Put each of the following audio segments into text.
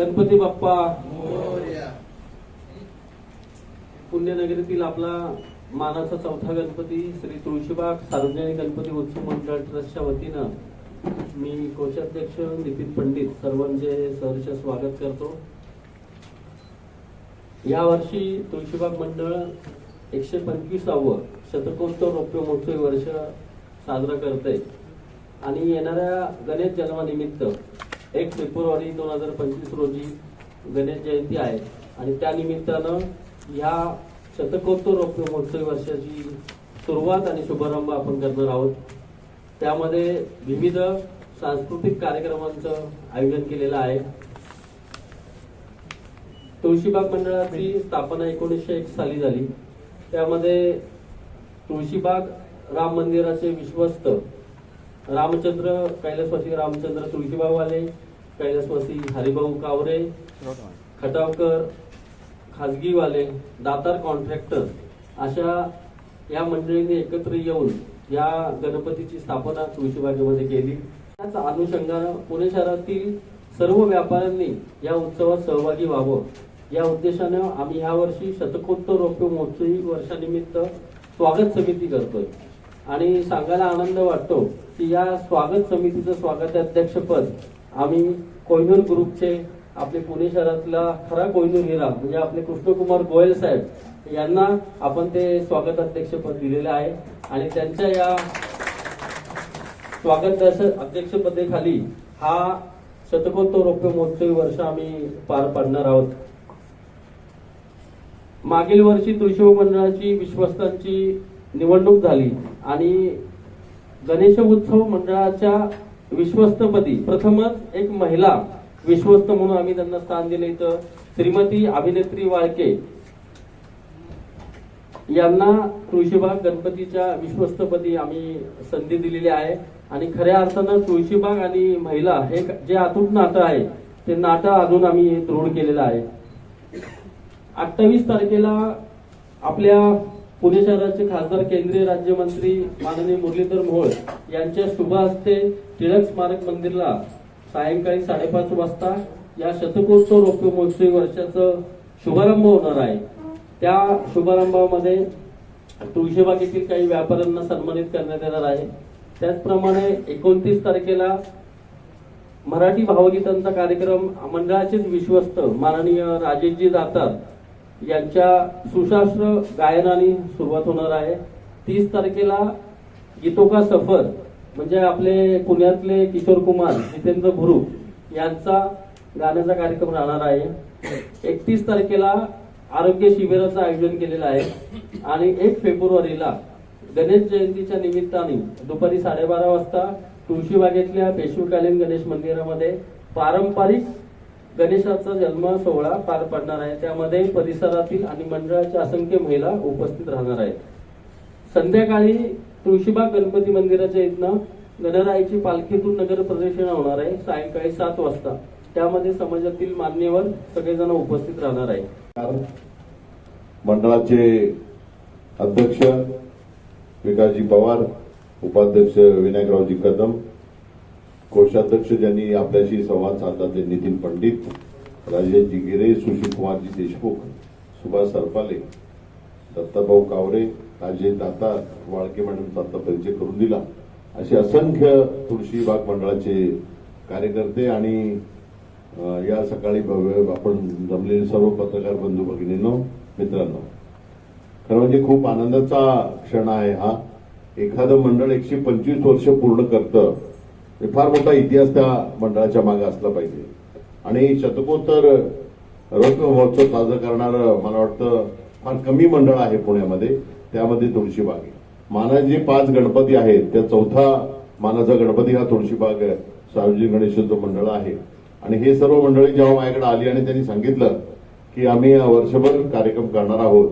गणपती बाप्पा. पुण्यनगरीतील आपला मानाचा चौथा गणपती श्री तुळशीबाग सार्वजनिक गणपती उत्सव मंडळ ट्रस्टच्या वतीनं मी कोषाध्यक्ष नितीन पंडित सर्वांचे सहर्ष स्वागत करतो. यावर्षी तुळशीबाग मंडळ एकशे पंचवीसावं शतकोत्तर रौप्य महोत्सवी वर्ष साजरा करते आणि येणाऱ्या गणेश जन्मानिमित्त एक फेब्रुवारी दोन हजार पंचवीस रोजी गणेश जयंती आहे. आणि त्यानिमित्तानं या ह्या शतकोत्तर रौप्य महोत्सवी वर्षाची सुरुवात आणि शुभारंभ आपण करणार आहोत. त्यामध्ये विविध सांस्कृतिक कार्यक्रमांचं आयोजन केलेलं आहे. तुळशीबाग मंडळाची स्थापना एकोणीसशे एक साली झाली. त्यामध्ये तुळशीबाग राम मंदिराचे विश्वस्त रामचंद्र कैलासवासी रामचंद्र तुळशीबागवाले कैलासवासी हरिभाऊ कावरे खटावकर खाजगीवाले दातार कॉन्ट्रॅक्टर अशा या मंडळींनी एकत्र येऊन या गणपतीची स्थापना तुळशीबागेमध्ये केली. त्याच अनुषंगानं पुणे शहरातील सर्व व्यापाऱ्यांनी या उत्सवात सहभागी व्हावं. या उद्देशानं आम्ही ह्या वर्षी शतकोत्तर रौप्य महोत्सवी वर्षानिमित्त स्वागत समिती करतोय. आणि सांगायला आनंद वाटतो की या स्वागत समितीचं स्वागताध्यक्षपद आम्ही कोयनूर ग्रुपचे आपले पुणे शहरातला खरा कोयनूर हिरा म्हणजे आपले कृष्णकुमार गोयल साहेब यांना आपण ते स्वागताध्यक्षपद दिलेलं आहे. आणि त्यांच्या या स्वागत अध्यक्षपदेखाली हा शतकोत्तर रौप्य महोत्सवी वर्ष आम्ही पार पाडणार आहोत. मागील वर्षी तुळशी मंडळाची विश्वस्तांची निवडणूक झाली. आणि गणेश उत्सव मंडळाच्या विश्वस्तपदी प्रथमच एक महिला विश्वस्त म्हणून आम्ही त्यांना स्थान दिले इथं. श्रीमती अभिनेत्री वाळके यांना तुळशीबाग गणपतीच्या विश्वस्तपदी आम्ही संधी दिलेली आहे. आणि खऱ्या अर्थानं तुळशीबाग आणि महिला हे जे अतूट नातं आहे ते नातं अजून आम्ही दृढ केलेलं आहे. अठ्ठावीस तारखेला आपल्या पुणे शहराचे खासदार केंद्रीय राज्यमंत्री माननीय मुरलीधर मोहोळ यांच्या शुभ हस्ते टिळक स्मारक मंदिरला सायंकाळी साडेपाच वाजता या शतकोत्सव रौप्य महोत्सवी वर्षाचं शुभारंभ होणार आहे. त्या शुभारंभामध्ये तुळशीबाग येथील काही व्यापाऱ्यांना सन्मानित करण्यात येणार आहे. त्याचप्रमाणे एकोणतीस तारखेला मराठी भावगीतांचा कार्यक्रम मंडळाचेच विश्वस्त माननीय राजेशजी दातार यांच्या सुशास्त्र गायनाने सुरुवात होणार आहे. तीस तारखेला गीतो का सफर म्हणजे आपले पुण्यातले किशोर कुमार जितेंद्र भुरू यांचा गाण्याचा कार्यक्रम राहणार आहे. एकतीस तारखेला आरोग्य शिबिराचं आयोजन केलेलं आहे. आणि एक फेब्रुवारीला गणेश जयंतीच्या निमित्ताने दुपारी साडेबारा वाजता तुळशीबागेतल्या पेशवीकालीन गणेश मंदिरामध्ये पारंपरिक गणेशाचा जन्म सोहळा पार पडणार आहे. त्यामध्ये परिसरातील आणि मंडळाच्या असंख्य महिला उपस्थित राहणार आहेत. संध्याकाळी तुळशीबाग गणपती मंदिराच्या इथनं गणरायाची पालखीतून नगर प्रदक्षिणा होणार आहे. सायंकाळी सात वाजता. त्यामध्ये समाजातील मान्यवर सगळेजण उपस्थित राहणार आहे मंडळाचे अध्यक्ष विकासजी पवार उपाध्यक्ष विनायकरावजी कदम कोषाध्यक्ष ज्यांनी आपल्याशी संवाद साधला ते नितीन पंडित राजेश जिगिरे सुशील कुमारजी देशमुख सुभाष सरपाले दत्ताभाऊ कावरे राजेश दाता वाळके मॅडमचा आता परिचय करून दिला. असे असंख्य तुळशी बाग मंडळाचे कार्यकर्ते आणि या सकाळी भव्य आपण जमलेले सर्व पत्रकार बंधू भगिनींनो मित्रांनो खरं म्हणजे खूप आनंदाचा क्षण आहे हा. एखादं मंडळ एकशे पंचवीस वर्ष पूर्ण करतं फार मोठा इतिहास त्या मंडळाच्या मागे असला पाहिजे. आणि शतकोत्तर रत्न महोत्सव साजरा करणारं मला वाटतं फार कमी मंडळ आहे पुण्यामध्ये. त्यामध्ये तुळशीबाग आहे. मानाचे जे पाच गणपती आहेत. त्या चौथा मानाचा गणपती हा तुळशीबाग सार्वजनिक गणेशोत्सव मंडळ आहे. आणि हे सर्व मंडळी जेव्हा माझ्याकडे आली आणि त्यांनी सांगितलं की आम्ही वर्षभर कार्यक्रम करणार आहोत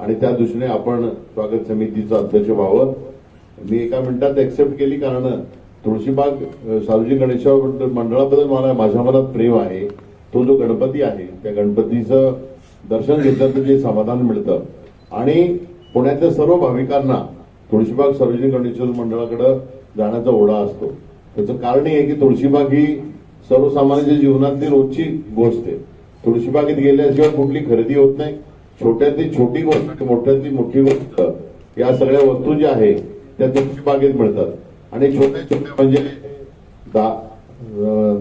आणि त्या दृष्टीने आपण स्वागत समितीचं अध्यक्ष व्हावं मी एका मिनिटात एक्सेप्ट केली कारण तुळशीबाग सार्वजनिक गणेश मंडळाबद्दल मला माझ्या मनात प्रेम आहे. तो जो गणपती आहे त्या गणपतीचं दर्शन घेतल्याचं जे समाधान मिळतं. आणि पुण्यातल्या सर्व भाविकांना तुळशीबाग सार्वजनिक गणेशोत्सव मंडळाकडे जाण्याचा ओढा असतो. त्याचं कारण हे आहे की तुळशीबाग ही सर्वसामान्यांच्या जीवनातली रोजची गोष्ट आहे. तुळशीबागेत गेल्याशिवाय कुठली खरेदी होत नाही. छोट्यातली छोटी गोष्ट मोठ्यातली मोठी गोष्ट या सगळ्या वस्तू ज्या आहेत त्या तुळशीबागेत मिळतात. आणि छोट्या छोट्या म्हणजे दहा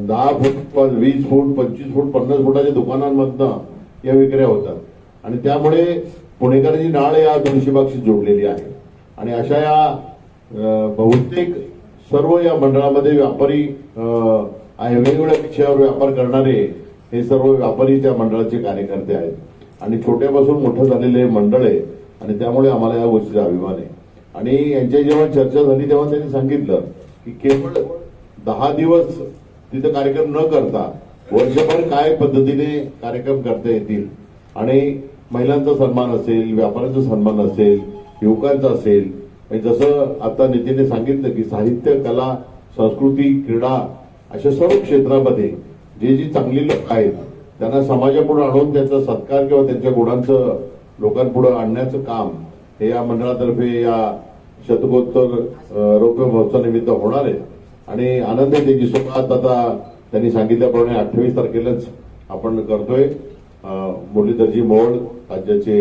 दहा फूट वीस फूट पंचवीस फूट पन्नास फुटाच्या दुकानांमधनं या विक्र्या होतात. आणि त्यामुळे पुणेकरांची नाळ या तुळशीबागशी जोडलेली आहे. आणि अशा या बहुतेक सर्व या मंडळामध्ये व्यापारी आहे. वेगवेगळ्या विषयावर व्यापार करणारे हे सर्व व्यापारी त्या मंडळाचे कार्यकर्ते आहेत. आणि छोट्यापासून मोठं झालेले हे मंडळ आहे. आणि त्यामुळे आम्हाला या गोष्टीचा अभिमान आहे. आणि यांच्या जेव्हा चर्चा झाली तेव्हा त्यांनी सांगितलं की केवळ दहा दिवस तिथे कार्यक्रम न करता वर्षभर काय पद्धतीने कार्यक्रम करता येतील? आणि महिलांचा सन्मान असेल व्यापाऱ्यांचा सन्मान असेल युवकांचा असेल जसं आता नितीने सांगितलं की साहित्य कला संस्कृती क्रीडा अशा सर्व क्षेत्रामध्ये जे जी चांगली लोक आहेत त्यांना समाजापुढे आणून त्यांचा सत्कार किंवा त्यांच्या गुणांचं लोकांपुढे आणण्याचं काम हे या मंडळातर्फे या शतकोत्तर रौप्य महोत्सवानिमित्त होणार आहे. आणि आनंद त्याची सुरुवात आता त्यांनी सांगितल्याप्रमाणे अठ्ठावीस तारखेलाच आपण करतोय. मुरलीधरजी मोहोळ राज्याचे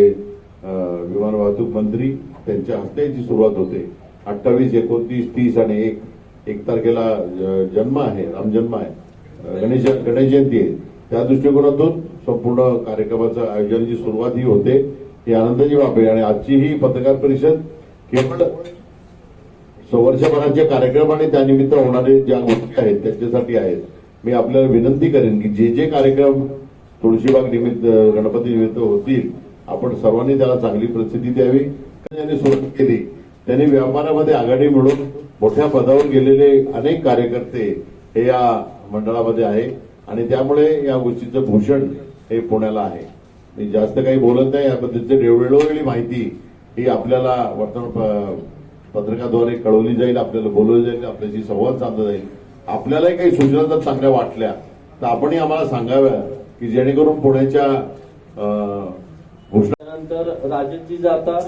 विमान वाहतूक मंत्री त्यांच्या हस्ते याची सुरुवात होते. अठ्ठावीस एकोणतीस तीस आणि एक एक तारखेला जन्म आहे रामजन्म आहे. गणेश गणेश जयंती आहे. त्या दृष्टिकोनातून संपूर्ण कार्यक्रमाचं आयोजनाची सुरुवात ही होते ही आनंदाची बाब आहे आणि आजची ही पत्रकार परिषद केवळ वर्षभराचे कार्यक्रम आणि त्यानिमित्त होणारे ज्या गोष्टी आहेत त्यांच्यासाठी आहेत. मी आपल्याला विनंती करेन की जे जे कार्यक्रम तुळशीबाग निमित्त गणपती निमित्त होतील आपण सर्वांनी त्याला चांगली प्रसिद्धी द्यावी. ज्यांनी सुरुवात केली. त्यांनी व्यापारामध्ये आघाडी मिळून मोठ्या पदावर गेलेले अनेक कार्यकर्ते हे या मंडळामध्ये आहे. आणि त्यामुळे या गोष्टीचं भूषण हे पुण्याला आहे. मी जास्त काही बोलत नाही याबद्दलची वेळोवेळी माहिती ही आपल्याला वर्तमान पत्रकाद्वारे कळवली जाईल आपल्याला बोलवली जाईल आपल्याशी संवाद साधला जाईल. आपल्यालाही काही सूचना जर चांगल्या वाटल्या तर आपणही आम्हाला सांगाव्या की जेणेकरून पुण्याच्या अं, घोषणा राजनजी जाता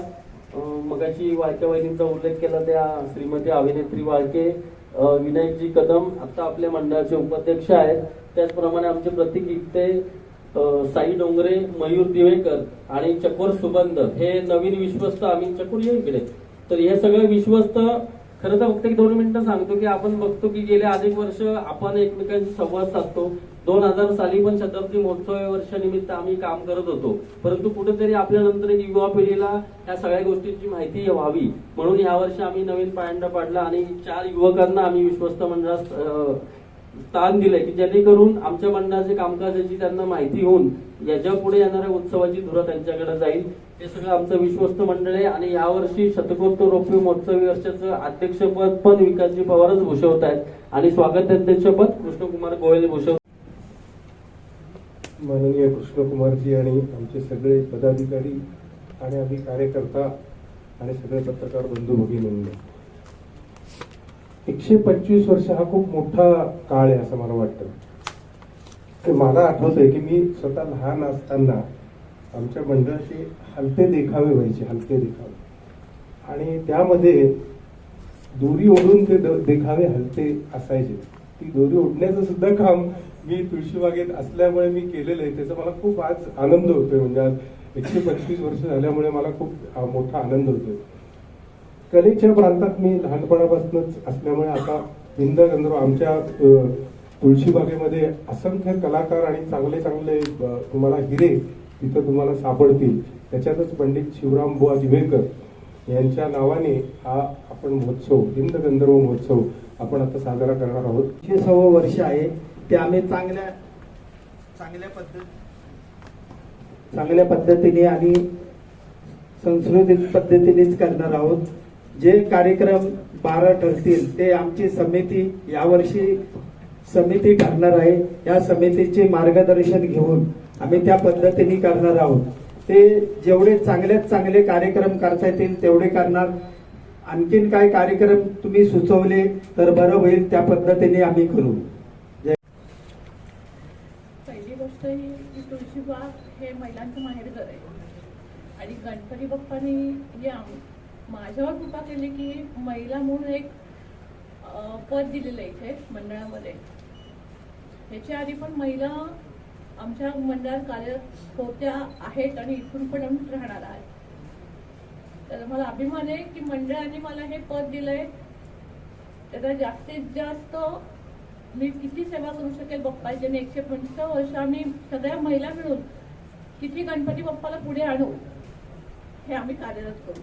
मगाशी वाळके वहिनींचा उल्लेख केला त्या श्रीमती अभिनेत्री वाळके विनायकजी कदम आता आपल्या मंडळाचे उपाध्यक्ष आहेत. त्याचप्रमाणे आमचे प्रतीक इकते साई डोंगरे मयूर दिवेकर आणि चकोर सुबंध हे नवीन विश्वस्त आम्ही चकोर ये इकडे. तर हे सगळे विश्वस्त खरं तर फक्त दोन मिनिटं सांगतो की आपण बघतो की गेले अनेक वर्ष आपण एकमेकांशी संवाद साधतो. दोन हजार साली पण शताब्दी महोत्सव वर्षानिमित्त आम्ही काम करत होतो. परंतु कुठेतरी आपल्यानंतर नंतर युवा पिढीला या सगळ्या गोष्टींची माहिती व्हावी. म्हणून या वर्षी आम्ही नवीन पायंडा पाडला आणि चार युवकांना आम्ही विश्वस्त मंडळात अं, स्थान दिलंय की जेणेकरून आमच्या मंडळाचे कामकाजाची त्यांना माहिती होऊन याच्यापुढे येणाऱ्या उत्सवाची धुरा त्यांच्याकडे जाईल. हे सगळं आमचं विश्वस्त मंडळ आहे आणि यावर्षी शतकोत्तर रौप्य महोत्सवी वर्षाचं अध्यक्षपद पण विकासजी पवारच भूषवत आहेत. आणि स्वागत अध्यक्षपद कृष्णकुमार गोयल भूषवत माननीय कृष्णकुमारजी आणि आमचे सगळे पदाधिकारी आणि आम्ही कार्यकर्ता आणि सगळे पत्रकार बंधू भगिनींनी. एकशे पंचवीस वर्ष हा खूप मोठा काळ आहे असं मला वाटतं. ते मला आठवत आहे की मी स्वतः लहान असताना आमच्या मंडळाशी हलते देखावे व्हायचे हलते देखावे. आणि त्यामध्ये दोरी ओढून ते द- देखावे हलते असायचे. ती दोरी ओढण्याचं सुद्धा काम मी तुळशीबागेत असल्यामुळे मी केलेलं आहे. त्याचा मला खूप आज आनंद होतोय. म्हणजे आज एकशे पंचवीस वर्ष झाल्यामुळे मला खूप मोठा आनंद होतोय. कलेच्या प्रांतात मी लहानपणापासूनच असल्यामुळे आता हिंद गंधर्व आमच्या तुळशीबागेमध्ये असंख्य कलाकार आणि चांगले चांगले तुम्हाला हिरे तिथं तुम्हाला सापडतील. त्याच्यातच पंडित शिवराम बुवा दिवेकर यांच्या नावाने हा आपण महोत्सव हिंद गंधर्व महोत्सव आपण आता साजरा करणार आहोत. हे सव्वा वर्ष आहे. ते आम्ही चांगल्या चांगल्या पद्धत चांगल्या पद्धतीने आणि संस्कृतिक पद्धतीनेच करणार आहोत. जे कार्यक्रम बारा ठरतील ते आमची समिती यावर्षी समिती ठरणार आहे. या समितीचे मार्गदर्शन घेऊन आम्ही त्या पद्धतीने करणार आहोत. ते जेवढे चांगल्यात चांगले कार्यक्रम करता येतील तेवढे करणार. आणखीन काय कार्यक्रम तुम्ही सुचवले तर बरं होईल त्या पद्धतीने आम्ही करू. पहिली गोष्ट ही की तुळशीबाग हे महिलांचं माहेरघर आहे. आणि गणपती बाप्पांनी हे माझ्यावर कृपा केली की महिला म्हणून एक पद दिलेलं आहे इथे मंडळामध्ये. ह्याच्या आधी पण महिला आमच्या मंडळात कार्यरत होत्या आहेत आणि इथून पण आम्ही राहणार आहे. तर मला अभिमान आहे की मंडळाने मला हे पद दिलंय. त्याचा जास्तीत जास्त मी किती सेवा करू शकेल बाप्पाची ज्याने एकशे पंचवीस वर्ष आम्ही सगळ्या महिला मिळून किती गणपती बाप्पाला पुढे आणू हे आम्ही कार्यरत करू.